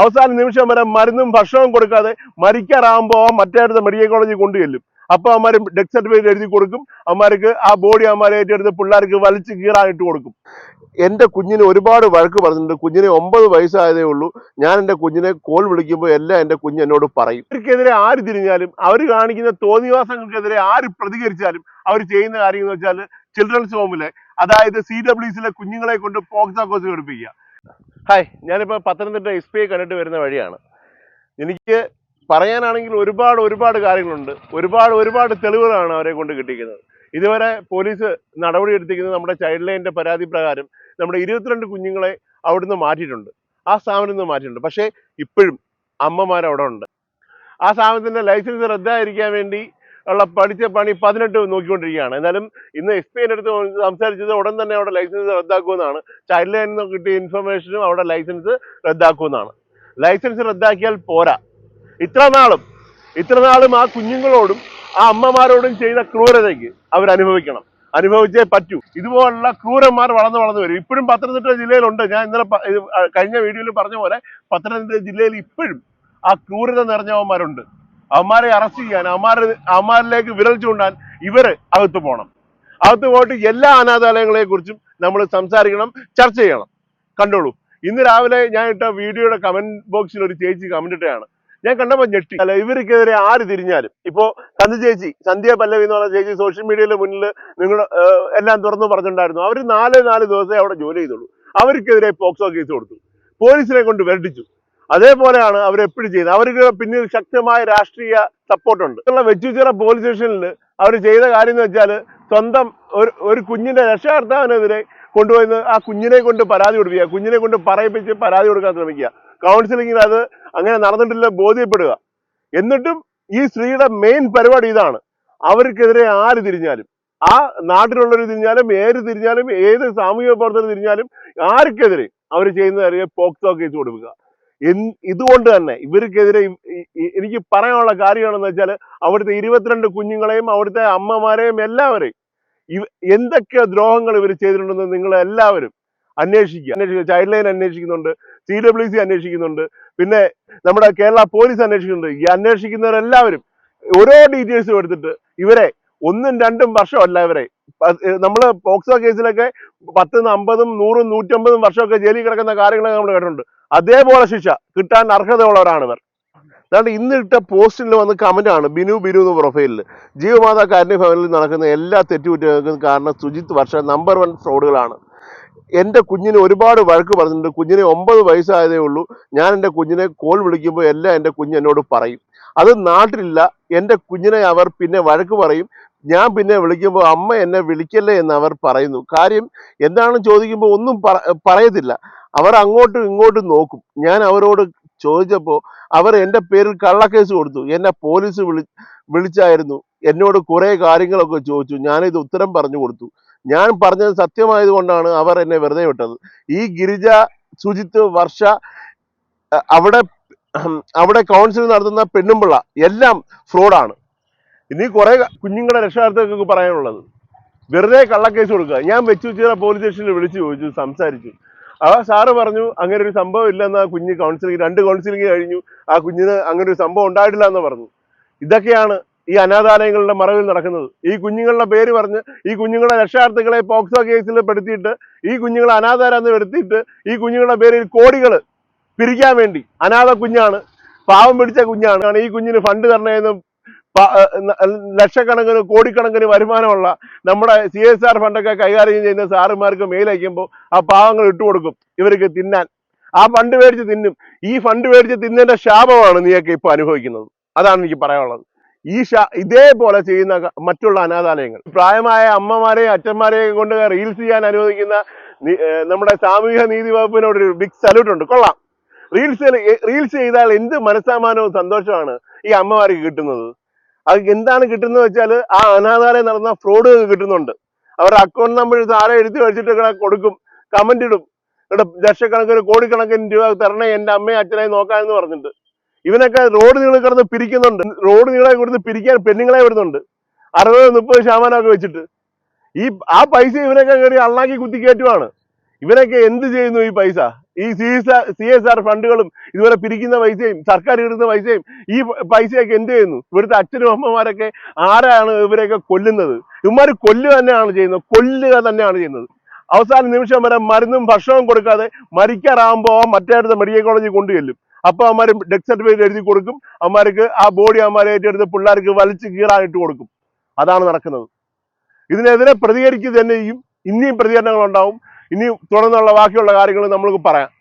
അവസാന നിമിഷം വരെ മരുന്നും ഭക്ഷണവും കൊടുക്കാതെ മരിക്കാറാകുമ്പോൾ മറ്റേടുത്ത മെഡിക്കൽ കോളേജിൽ കൊണ്ടുചെല്ലും. അപ്പൊ അവന്മാർ ഡെത്ത് സർട്ടിഫിക്കറ്റ് എഴുതി കൊടുക്കും. അവന്മാർക്ക് ആ ബോഡി അവന്മാരെ ഏറ്റെടുത്ത് പിള്ളേർക്ക് വലിച്ച് കീറാനിട്ട് കൊടുക്കും. എന്റെ കുഞ്ഞിന് ഒരുപാട് വഴക്ക് പറഞ്ഞിട്ടുണ്ട്. കുഞ്ഞിന് ഒമ്പത് വയസ്സായതേ ഉള്ളൂ. ഞാൻ എന്റെ കുഞ്ഞിനെ കോൾ വിളിക്കുമ്പോൾ എല്ലാം എന്റെ കുഞ്ഞ് എന്നോട് പറയും. അവർക്കെതിരെ ആര് തിരിഞ്ഞാലും അവർ കാണിക്കുന്ന തോന്നിവാസങ്ങൾക്കെതിരെ ആര് പ്രതികരിച്ചാലും അവർ ചെയ്യുന്ന കാര്യം എന്ന് വെച്ചാൽ ചിൽഡ്രൻസ് ഹോമിലെ അതായത് സി ഡബ്ല്യു സിയിലെ കുഞ്ഞുങ്ങളെ കൊണ്ട് പോക്സോ കോസ് പഠിപ്പിക്കുക ഹായ് ഞാനിപ്പോൾ പത്തനംതിട്ട എസ് പി ഐ കണ്ടിട്ട് വരുന്ന വഴിയാണ്. എനിക്ക് പറയാനാണെങ്കിൽ ഒരുപാട് ഒരുപാട് കാര്യങ്ങളുണ്ട്. ഒരുപാട് ഒരുപാട് തെളിവുകളാണ് അവരെ കൊണ്ട് കിട്ടിയിരിക്കുന്നത്. ഇതുവരെ പോലീസ് നടപടി എടുത്തിരിക്കുന്നത് നമ്മുടെ ചൈൽഡ് ലൈന്റെ പരാതി പ്രകാരം നമ്മുടെ ഇരുപത്തിരണ്ട് കുഞ്ഞുങ്ങളെ അവിടുന്ന് മാറ്റിയിട്ടുണ്ട്. ആ സ്ഥാപനത്തിൽ നിന്ന് മാറ്റിയിട്ടുണ്ട്. പക്ഷേ ഇപ്പോഴും അമ്മമാർ അവിടെ ഉണ്ട്. ആ സ്ഥാപനത്തിന്റെ ലൈസൻസ് റദ്ദായിരിക്കാൻ വേണ്ടി ഉള്ള പഠിച്ച പണി പതിനെട്ട് നോക്കിക്കൊണ്ടിരിക്കുകയാണ്. എന്നാലും ഇന്ന് എസ് പി അടുത്ത് സംസാരിച്ചത് ഉടൻ തന്നെ അവിടെ ലൈസൻസ് റദ്ദാക്കുമെന്നാണ്. ചൈൽഡ് ലൈനിൽ നിന്ന് കിട്ടിയ ഇൻഫർമേഷനും അവിടെ ലൈസൻസ് റദ്ദാക്കുമെന്നാണ്. ലൈസൻസ് റദ്ദാക്കിയാൽ പോരാ. ഇത്ര നാളും ഇത്ര നാളും ആ കുഞ്ഞുങ്ങളോടും ആ അമ്മമാരോടും ചെയ്ത ക്രൂരതയ്ക്ക് അവർ അനുഭവിക്കണം. അനുഭവിച്ചേ പറ്റൂ. ഇതുപോലുള്ള ക്രൂരന്മാർ വളർന്നു വളർന്നു വരും. ഇപ്പോഴും പത്തനംതിട്ട ജില്ലയിലുണ്ട്. ഞാൻ ഇന്നലെ കഴിഞ്ഞ വീഡിയോയിൽ പറഞ്ഞ പോലെ പത്തനംതിട്ട ജില്ലയിൽ ഇപ്പോഴും ആ ക്രൂരത നിറഞ്ഞവന്മാരുണ്ട്. അവന്മാരെ അറസ്റ്റ് ചെയ്യാൻ അവന്മാരെ അവന്മാരിലേക്ക് വിരൽ ചൂണ്ടാൻ ഇവർ അകത്ത് പോകണം. അകത്ത് പോയിട്ട് എല്ലാ അനാഥാലയങ്ങളെ കുറിച്ചും നമ്മൾ സംസാരിക്കണം ചർച്ച ചെയ്യണം. കണ്ടോളൂ. ഇന്ന് രാവിലെ ഞാൻ ഇട്ട വീഡിയോയുടെ കമന്റ് ബോക്സിൽ ഒരു ചേച്ചി കമന്റ് ഇട്ടയാണ് ഞാൻ കണ്ടപ്പോൾ ഞെട്ടി. അല്ല ഇവർക്കെതിരെ ആര് തിരിഞ്ഞാലും? ഇപ്പോ സന്ധ്യ ചേച്ചി സന്ധ്യ പല്ലവി എന്ന് പറഞ്ഞ ചേച്ചി സോഷ്യൽ മീഡിയയിലെ മുന്നിൽ നിങ്ങൾ എല്ലാം തുറന്നു പറഞ്ഞിട്ടുണ്ടായിരുന്നു. അവർ നാല് നാല് ദിവസമേ അവിടെ ജോലി ചെയ്തുള്ളൂ. അവർക്കെതിരെ പോക്സോ കേസ് കൊടുത്തു. പോലീസിനെ കൊണ്ട് വെരട്ടിച്ചു അതേപോലെയാണ് അവരെപ്പോഴും ചെയ്യുന്നത്. അവർക്ക് പിന്നിൽ ശക്തമായ രാഷ്ട്രീയ സപ്പോർട്ടുണ്ട് വെച്ചുചിറ പോലീസ് സ്റ്റേഷനിൽ അവർ ചെയ്ത കാര്യം എന്ന് വെച്ചാൽ സ്വന്തം ഒരു ഒരു കുഞ്ഞിന്റെ രക്ഷകർത്താവിനെതിരെ കൊണ്ടുപോയി ആ കുഞ്ഞിനെ കൊണ്ട് പരാതി കൊടുക്കുക. കുഞ്ഞിനെ കൊണ്ട് പറയിപ്പിച്ച് പരാതി കൊടുക്കാൻ ശ്രമിക്കുക. കൗൺസിലിംഗിൽ അത് അങ്ങനെ നടന്നിട്ടില്ല ബോധ്യപ്പെടുക. എന്നിട്ടും ഈ സ്ത്രീയുടെ മെയിൻ പരിപാടി ഇതാണ്. അവർക്കെതിരെ ആര് തിരിഞ്ഞാലും ആ നാട്ടിലുള്ളവർ തിരിഞ്ഞാലും ഏത് തിരിഞ്ഞാലും ഏത് സാമൂഹിക പ്രവർത്തകർ തിരിഞ്ഞാലും ആർക്കെതിരെ അവർ ചെയ്യുന്ന പോക്സോ കേസ് കൊടുക്കുക. ഇതുകൊണ്ട് തന്നെ ഇവർക്കെതിരെ എനിക്ക് പറയാനുള്ള കാര്യമാണെന്ന് വെച്ചാൽ അവിടുത്തെ ഇരുപത്തിരണ്ട് കുഞ്ഞുങ്ങളെയും അവിടുത്തെ അമ്മമാരെയും എല്ലാവരെയും എന്തൊക്കെ ദ്രോഹങ്ങൾ ഇവർ ചെയ്തിട്ടുണ്ടെന്ന് നിങ്ങൾ എല്ലാവരും അന്വേഷിക്കുക. അന്വേഷിക്കുക. ചൈൽഡ് ലൈൻ അന്വേഷിക്കുന്നുണ്ട്. സി ഡബ്ല്യു സി അന്വേഷിക്കുന്നുണ്ട്. പിന്നെ നമ്മുടെ കേരള പോലീസ് അന്വേഷിക്കുന്നുണ്ട്. ഈ അന്വേഷിക്കുന്നവരെല്ലാവരും ഓരോ ഡീറ്റെയിൽസും എടുത്തിട്ട് ഇവരെ ഒന്നും രണ്ടും വർഷമല്ല ഇവരെ നമ്മൾ പോക്സോ കേസിലൊക്കെ പത്തും അമ്പതും നൂറും നൂറ്റമ്പതും വർഷമൊക്കെ ജയിലിൽ കിടക്കുന്ന കാര്യങ്ങളൊക്കെ നമ്മൾ കേട്ടിട്ടുണ്ട്. അതേപോലെ ശിക്ഷ കിട്ടാൻ അർഹതയുള്ളവരാണ് ഇവർ അതാണ്ട് ഇന്നിട്ട പോസ്റ്റിൽ വന്ന് ആണ് ബിനു ബിനു എന്ന പ്രൊഫൈലിൽ ജീവമാതാ കാരുണ്യ ഭവനിൽ നടക്കുന്ന എല്ലാ തെറ്റുകുറ്റങ്ങൾക്കും കാരണം സുജിത് വർഷ നമ്പർ വൺ ഫ്രോഡുകളാണ് എന്റെ കുഞ്ഞിനെ ഒരുപാട് വഴക്ക് പറഞ്ഞിട്ടുണ്ട്. കുഞ്ഞിനെ ഒമ്പത് വയസ്സായതേ ഉള്ളൂ. ഞാൻ എന്റെ കുഞ്ഞിനെ കോൾ വിളിക്കുമ്പോൾ എല്ലാം എന്റെ കുഞ്ഞ് എന്നോട് പറയും. അത് നാട്ടിലില്ല. എന്റെ കുഞ്ഞിനെ അവർ പിന്നെ വഴക്ക് പറയും. ഞാൻ പിന്നെ വിളിക്കുമ്പോൾ അമ്മ എന്നെ വിളിക്കല്ലേ എന്ന് അവർ പറയുന്നു. കാര്യം എന്താണെന്ന് ചോദിക്കുമ്പോൾ ഒന്നും പറ- പറയത്തില്ല. അവർ അങ്ങോട്ടും ഇങ്ങോട്ടും നോക്കും. ഞാൻ അവരോട് ചോദിച്ചപ്പോൾ അവർ എന്റെ പേരിൽ കള്ളക്കേസ് കൊടുത്തു. എന്നെ പോലീസ് വിളി വിളിച്ചായിരുന്നു. എന്നോട് കുറേ കാര്യങ്ങളൊക്കെ ചോദിച്ചു. ഞാനിത് ഉത്തരം പറഞ്ഞു കൊടുത്തു. ഞാൻ പറഞ്ഞത് സത്യമായതുകൊണ്ടാണ് അവർ എന്നെ വെറുതെ വിട്ടത്. ഈ ഗിരിജ സുജിത്ത് വർഷ അവിടെ അവിടെ കൗൺസിൽ നടത്തുന്ന പെണ്ണുമ്പിള്ള എല്ലാം ഫ്രോഡാണ് ഇനി കുറെ കുഞ്ഞുങ്ങളുടെ രക്ഷാർത്ഥങ്ങൾക്ക് പറയാനുള്ളത്. വെറുതെ കള്ളക്കേസ് കൊടുക്കുക. ഞാൻ വെച്ചു ചീറ പോലീസ് സ്റ്റേഷനിൽ വിളിച്ചു ചോദിച്ചു സംസാരിച്ചു. ആ സാറ് പറഞ്ഞു അങ്ങനെ ഒരു സംഭവം ഇല്ലെന്ന് ആ കുഞ്ഞ് കൗൺസിലിംഗ് രണ്ട് കൗൺസിലിംഗ് കഴിഞ്ഞു. ആ കുഞ്ഞിന് അങ്ങനെ ഒരു സംഭവം ഉണ്ടായിട്ടില്ല എന്ന് പറഞ്ഞു. ഇതൊക്കെയാണ് ഈ അനാഥാലയങ്ങളുടെ മറവിൽ നടക്കുന്നത്. ഈ കുഞ്ഞുങ്ങളുടെ പേര് പറഞ്ഞ് ഈ കുഞ്ഞുങ്ങളുടെ രക്ഷാർത്ഥികളെ പോക്സോ കേസിൽ പെടുത്തിയിട്ട് ഈ കുഞ്ഞുങ്ങളെ അനാഥാരാന്ന് വരുത്തിയിട്ട് ഈ കുഞ്ഞുങ്ങളുടെ പേരിൽ കോടികൾ പിരിക്കാൻ വേണ്ടി അനാഥ കുഞ്ഞാണ് പാവം പിടിച്ച കുഞ്ഞാണ്. ഈ കുഞ്ഞിന് ഫണ്ട് തരണേന്ന് ലക്ഷക്കണക്കിന് കോടിക്കണക്കിന് വരുമാനമുള്ള നമ്മുടെ സി എസ് ആർ ഫണ്ടൊക്കെ കൈകാര്യം ചെയ്യുന്ന സാറുമാർക്ക് മെയിൽ അയക്കുമ്പോൾ ആ പാവങ്ങൾ ഇട്ടുകൊടുക്കും ഇവർക്ക് തിന്നാൻ. ആ ഫണ്ട് മേടിച്ച് തിന്നും. ഈ ഫണ്ട് മേടിച്ച് തിന്നേണ്ട ശാപമാണ് നീയൊക്കെ ഇപ്പൊ അനുഭവിക്കുന്നത്. അതാണ് എനിക്ക് പറയാനുള്ളത്. ഈ ഷാ ഇതേപോലെ ചെയ്യുന്ന മറ്റുള്ള അനാഥാലയങ്ങൾ. പ്രായമായ അമ്മമാരെയും അച്ഛന്മാരെയും കൊണ്ട് റീൽസ് ചെയ്യാൻ അനുവദിക്കുന്ന നമ്മുടെ സാമൂഹിക നീതി വകുപ്പിനോട് ഒരു ബിഗ് സല്യൂട്ട് ഉണ്ട്. കൊള്ളാം. റീൽസ് റീൽസ് ചെയ്താൽ എന്ത് മനസ്സാമാനവും സന്തോഷമാണ് ഈ അമ്മമാർക്ക് കിട്ടുന്നത്? അത് എന്താണ് കിട്ടുന്നത് വെച്ചാൽ ആ അനാഥാലയം നടന്ന ഫ്രോഡ് കിട്ടുന്നുണ്ട്. അവരുടെ അക്കൗണ്ട് നമ്പർ താഴെ എഴുതി വെച്ചിട്ട് കൊടുക്കും കമന്റ് ഇടും. ഇവിടെ ലക്ഷക്കണക്കിന് കോടിക്കണക്കിന് രൂപ തരണേ എന്റെ അമ്മയും അച്ഛനായി നോക്കാമെന്ന് പറഞ്ഞിട്ട്. ഇവനൊക്കെ റോഡ് നീളെ കിടന്ന് പിരിക്കുന്നുണ്ട്. റോഡ് നീളെ കൊടുത്ത് പിരിക്കാൻ പെണ്ണുങ്ങളെ വിടുന്നുണ്ട്. അറുപത് മുപ്പത് ശതമാനമൊക്കെ വെച്ചിട്ട്. ഈ ആ പൈസ ഇവനൊക്കെ കയറി അള്ളാക്കി കുത്തി കയറ്റുവാണ്. ഇവനൊക്കെ എന്ത് ചെയ്യുന്നു ഈ പൈസ? ഈ സി സി എസ് ആർ ഫണ്ടുകളും ഇതുപോലെ പിരിക്കുന്ന പൈസയും സർക്കാർ ഇടുന്ന പൈസയും ഈ പൈസയൊക്കെ എന്ത് ചെയ്യുന്നു? ഇവിടുത്തെ അച്ഛനും അമ്മമാരൊക്കെ ആരാണ് ഇവരെയൊക്കെ കൊല്ലുന്നത്? ഇവന്മാർ കൊല്ലുക തന്നെയാണ് ചെയ്യുന്നത്. കൊല്ലുക തന്നെയാണ് ചെയ്യുന്നത്. അവസാന നിമിഷം വരെ മരുന്നും ഭക്ഷണവും കൊടുക്കാതെ മരിക്കാറാകുമ്പോ മറ്റേടത്ത് മെഡിക്കൽ കോളേജിൽ കൊണ്ടുചെല്ലും അപ്പൊ അവന്മാർ ഡെത്ത് സർട്ടിഫിക്കറ്റ് എഴുതി കൊടുക്കും. അവന്മാർക്ക് ആ ബോഡി അവന്മാരെ ഏറ്റെടുത്ത് പിള്ളേർക്ക് വലിച്ച് കീറാനിട്ട് കൊടുക്കും. അതാണ് നടക്കുന്നത്. ഇതിനെതിരെ പ്രതികരിക്കുക തന്നെ ചെയ്യും. ഇനിയും പ്രതികരണങ്ങൾ ഉണ്ടാവും ഇനി തുടർന്നുള്ള ബാക്കിയുള്ള കാര്യങ്ങൾ നമ്മൾക്ക് പറയാം.